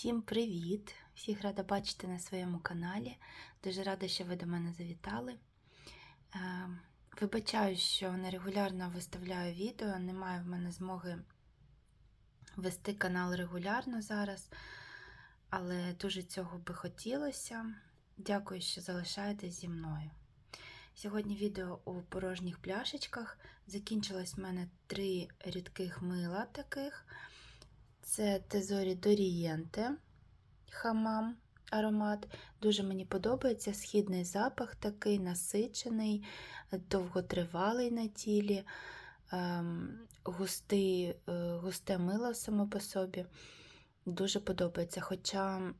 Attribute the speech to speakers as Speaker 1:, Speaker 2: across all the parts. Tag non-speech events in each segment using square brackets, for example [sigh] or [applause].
Speaker 1: Всім привіт! Всіх рада бачити на своєму каналі. Дуже рада, що ви до мене завітали. Е, Вибачаю, що нерегулярно виставляю відео, немає в мене змоги вести канал регулярно зараз, але дуже цього би хотілося. Дякую, що залишаєтесь зі мною. Сьогодні відео у порожніх пляшечках. Закінчилось в мене три рідких мила таких. Це Тезорі Дорієнте хамам аромат. Дуже мені подобається східний запах, такий насичений, довготривалий на тілі, ем, густий, е, густе мило само по собі. Дуже подобається. Хоча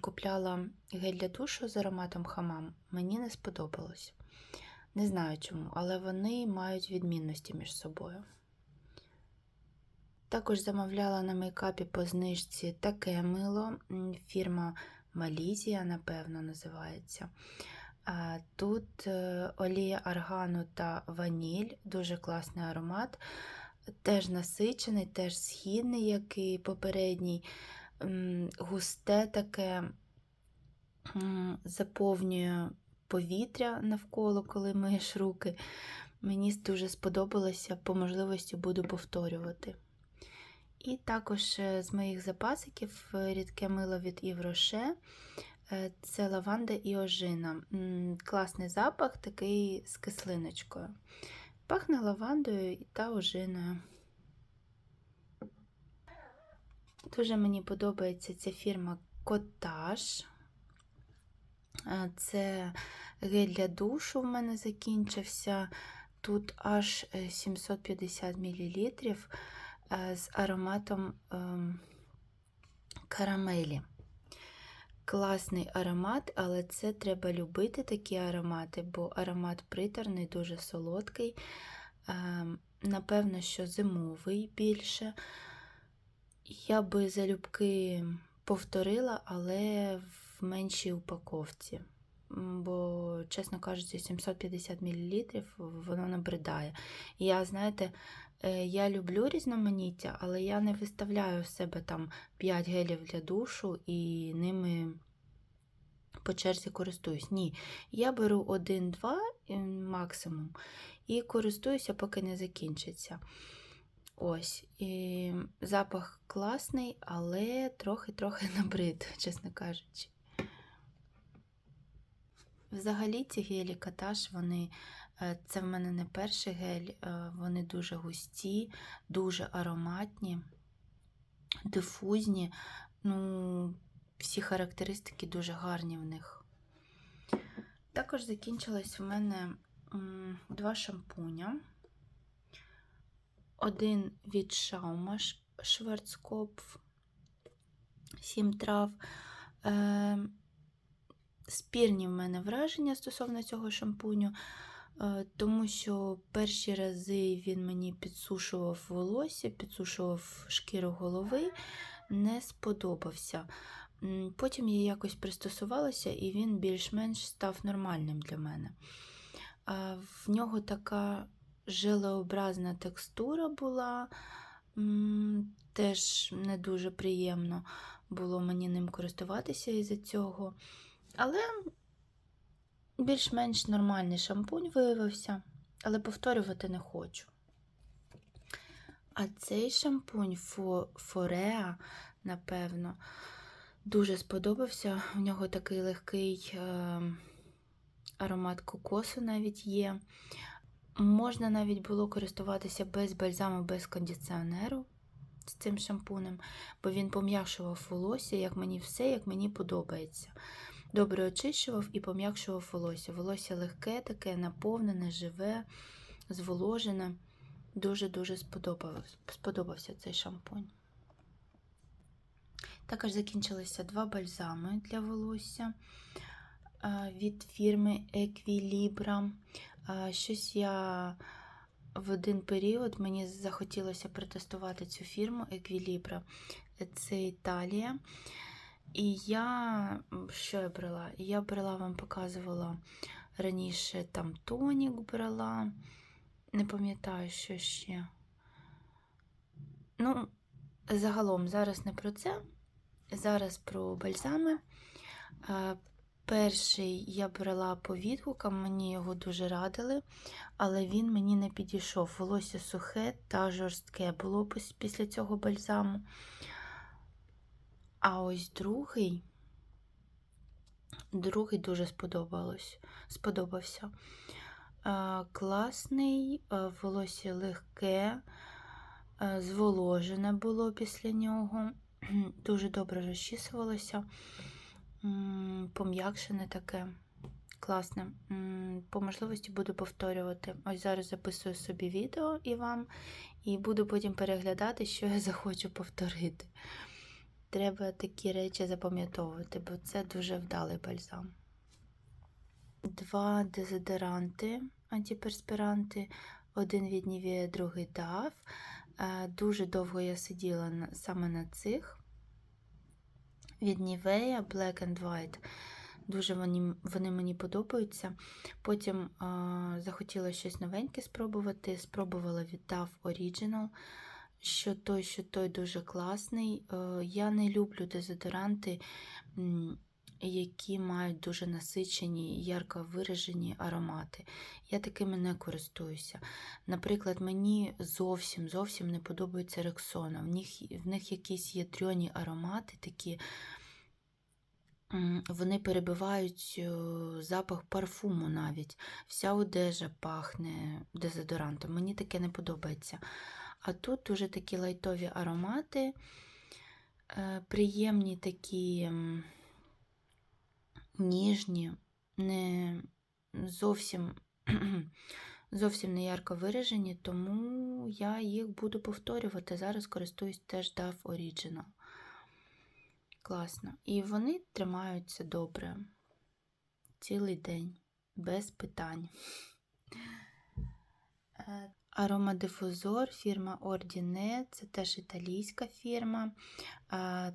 Speaker 1: купляла гель для душу з ароматом хамам, мені не сподобалось. Не знаю чому, але вони мають відмінності між собою. Також замовляла на мейкапі по знижці таке мило, фірма Малізія, напевно, називається. Тут е, олія аргану та ваніль, дуже класний аромат, теж насичений, теж східний, як і попередній, густе таке заповнює повітря навколо, коли миєш руки. Мені дуже сподобалося, по можливості буду повторювати. І також е, з моїх запасиків е, рідке мило від Івроше. Це лаванда і ожина. Класний запах, такий з кислиночкою. Пахне лавандою та ожиною. Дуже мені подобається ця фірма Котаж. Е, Це гель для душу в мене закінчився. Тут аж е, 750 мл з ароматом ем, карамелі. Класний аромат, але це треба любити такі аромати, бо аромат приторний, дуже солодкий. Ем, Напевно, що зимовий більше. Я би залюбки повторила, але в меншій упаковці. Бо, чесно кажучи, 750 мл воно набридає. Я, знаєте, е, я люблю різноманіття, але я не виставляю в себе там 5 гелів для душу і ними по черзі користуюсь. Ні, я беру один-два е, максимум і користуюся, поки не закінчиться. Ось, і запах класний, але трохи-трохи [laughs] набрид, чесно кажучи. Взагалі ці гелі каташ, вони, е, це в мене не перший гель, е, вони дуже густі, дуже ароматні, дифузні. Ну, всі характеристики дуже гарні в них. Також закінчилось в мене два шампуня. Один від Шаума Шварцкопф, 7 трав. Спірні в мене враження стосовно цього шампуню, е, тому що перші рази він мені підсушував волосся, підсушував шкіру голови, не сподобався. Потім я якось пристосувалася, і він більш-менш став нормальним для мене. В нього така желеобразна текстура була, теж не дуже приємно було мені ним користуватися із-за цього. Але більш-менш нормальний шампунь виявився, але повторювати не хочу. А цей шампунь Фо- Фореа, напевно, дуже сподобався. У нього такий легкий е, аромат кокосу навіть є. Можна навіть було користуватися без бальзаму, без кондиціонеру з цим шампунем, бо він пом'якшував волосся, як мені все, як мені подобається. Добре очищував і пом'якшував волосся. Волосся легке, таке, наповнене, живе, зволожене. Дуже-дуже сподобався, цей шампунь. Також закінчилися два бальзами для волосся від фірми Equilibra. Щось я в один період мені захотілося протестувати цю фірму Equilibra. Це Італія. І я що я брала? Я брала, вам показувала раніше там тонік брала. Не пам'ятаю, що ще. Ну, загалом, зараз не про це. Зараз про бальзами. Е, Перший я брала по відгукам, мені його дуже радили, але він мені не підійшов. Волосся сухе та жорстке було після цього бальзаму. А ось другий, другий дуже сподобалось, сподобався. Е, Класний, е, волосся легке, е, зволожене було після нього. [clears throat] Дуже добре розчісувалося. Пом'якшене таке. Класне. По можливості буду повторювати. Ось зараз записую собі відео і вам, і буду потім переглядати, що я [laughs] захочу повторити. Треба такі речі запам'ятовувати, бо це дуже вдалий бальзам. Два дезодоранти, антиперспіранти, один від Nivea, другий DAF. Е, Дуже довго я сиділа саме на цих. Від Nivea Black and White. Дуже вони, вони мені подобаються. Потім а, захотіла щось новеньке спробувати. Спробувала від DAF Original. Що той, що той дуже класний. Е, Я не люблю дезодоранти, які мають дуже насичені, ярко виражені аромати. Я такими не користуюся. Наприклад, мені зовсім зовсім не подобається Рексона. В них, в них якісь є аромати, такі вони перебивають е, запах парфуму навіть. Вся одежа пахне дезодорантом. Мені таке не подобається. А тут дуже такі лайтові аромати, е, приємні такі ніжні, не зовсім, зовсім не ярко виражені, тому я їх буду повторювати. Зараз користуюсь теж DAF Original. Класно. І вони тримаються добре цілий день, без питань. Аромадифузор, фірма Ordine, це теж італійська фірма.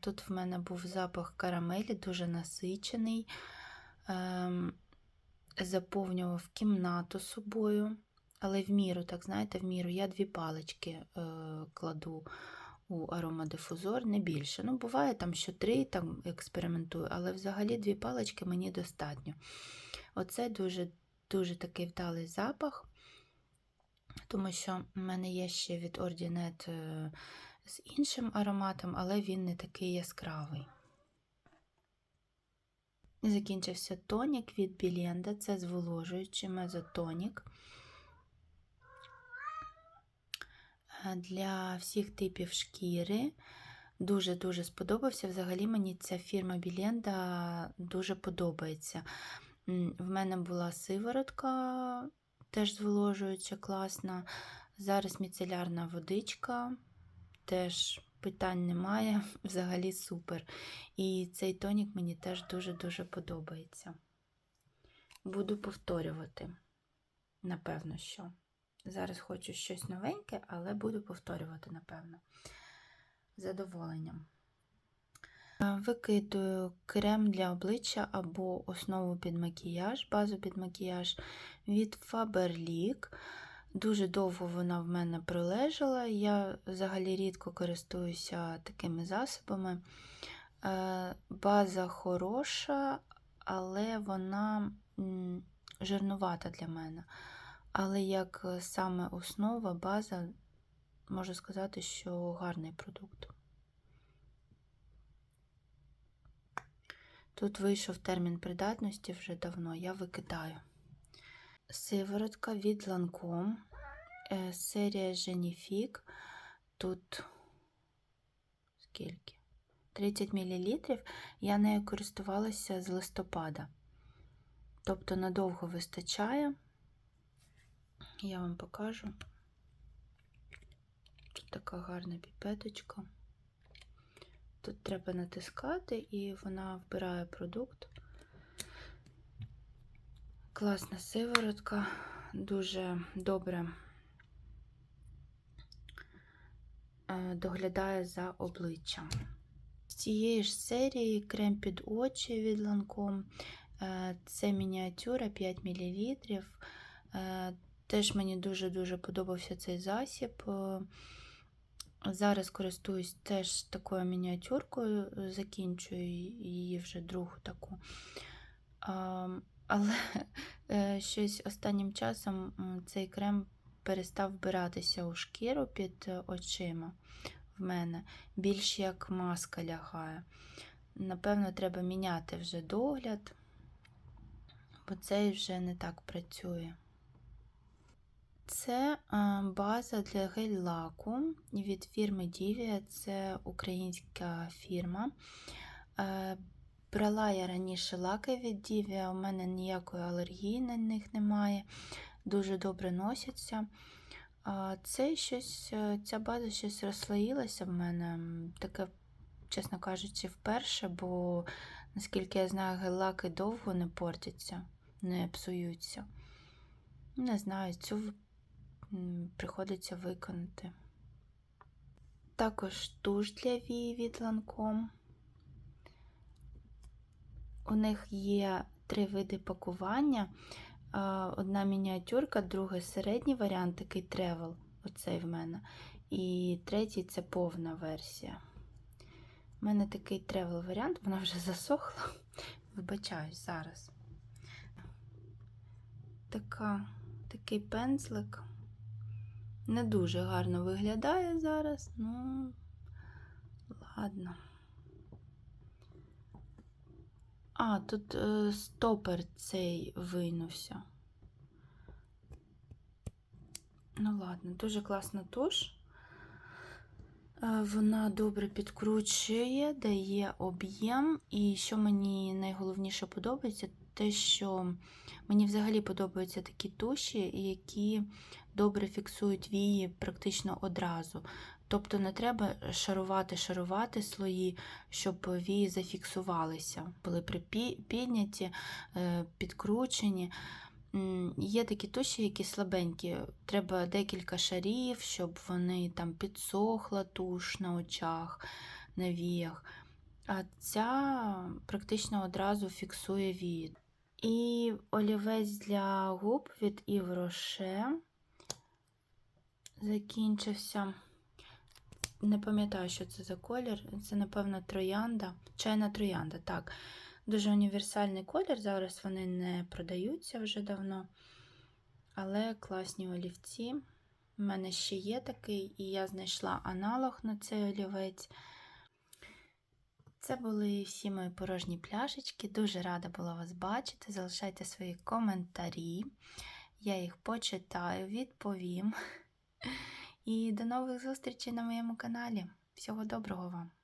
Speaker 1: Тут в мене був запах карамелі, дуже насичений. Ем, Заповнював кімнату собою, але в міру, так знаєте, в міру я дві палички е, кладу у аромадифузор, не більше. Ну, буває там, що три там експериментую, але взагалі дві палички мені достатньо. Оце дуже, дуже такий вдалий запах, тому що в мене є ще від Ordinette е, з іншим ароматом, але він не такий яскравий. Закінчився тонік від Біленда, це зволожуючий мезотонік. Е, Для всіх типів шкіри дуже-дуже сподобався. Взагалі мені ця фірма Біленда дуже подобається. В мене була сиворотка, теж зволожуюча, класна. Зараз міцелярна водичка, теж питань немає, [laughs] взагалі супер. І цей тонік мені теж дуже-дуже подобається. Буду повторювати, напевно, що. Зараз хочу щось новеньке, але буду повторювати, напевно. З задоволенням. Е, Викидую крем для обличчя або основу під макіяж, базу під макіяж від Faberlic. Дуже довго вона в мене пролежала. Я взагалі рідко користуюся такими засобами. Е, База хороша, але вона жирнувата для мене. Але як саме основа, база, можу сказати, що гарний продукт. Тут вийшов термін придатності вже давно, я викидаю. Сиворотка від Lancome, е, серія Genifique. Тут скільки? 30 мл. Я нею користувалася з листопада. Тобто надовго вистачає. Я вам покажу. Тут така гарна піпеточка. Тут треба натискати, і вона вбирає продукт. Класна сиворотка, дуже добре е, доглядає за обличчям. З цієї ж серії крем під очі від Lancome. Е, Це мініатюра 5 мл. Теж мені дуже-дуже подобався цей засіб. Зараз користуюсь теж такою мініатюркою, е, закінчую її вже другу таку. Але [laughs] е, щось останнім часом цей крем перестав вбиратися у шкіру під е, очима в мене. Більш як маска лягає. Напевно, треба міняти вже догляд, бо цей вже не так працює. Це база для гель-лаку від фірми Divia. Це українська фірма. Е, Брала я раніше лаки від Divia, у мене ніякої алергії на них немає. Дуже добре носяться. Це щось, е, ця база щось розслоїлася в мене. Таке, чесно кажучи, вперше, бо, наскільки я знаю, гель-лаки довго не портяться, не псуються. Не знаю, цю приходиться виконати. Також туш для вії від Lancome. У них є три види пакування. Одна мініатюрка, другий середній варіант, такий тревел, оцей в мене. І третій це повна версія. У мене такий тревел варіант, вона вже засохла. Вибачаюсь зараз. Така, такий пензлик. Не дуже гарно виглядає зараз, ну ладно. А, тут е, стопер цей вийнувся. Ну, ладно, дуже класна туш. Е, Вона добре підкручує, дає об'єм. І що мені найголовніше подобається, те, що мені взагалі подобаються такі туші, які добре фіксують вії практично одразу. Тобто не треба шарувати, шарувати слої, щоб вії зафіксувалися, були підняті, е, підкручені. Є такі туші, які слабенькі. Треба декілька шарів, щоб вони там підсохла туш на очах, на віях. А ця практично одразу фіксує вії. І олівець для губ від Rocher закінчився. Не пам'ятаю, що це за колір. Це, напевно, троянда. Чайна троянда, так. Дуже універсальний колір. Зараз вони не продаються вже давно. Але класні олівці. У мене ще є такий, і я знайшла аналог на цей олівець. Це були всі мої порожні пляшечки. Дуже рада була вас бачити. Залишайте свої коментарі. Я їх почитаю, відповім. [laughs] І до нових зустрічей на моєму каналі. Всього доброго вам!